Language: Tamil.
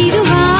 திருவா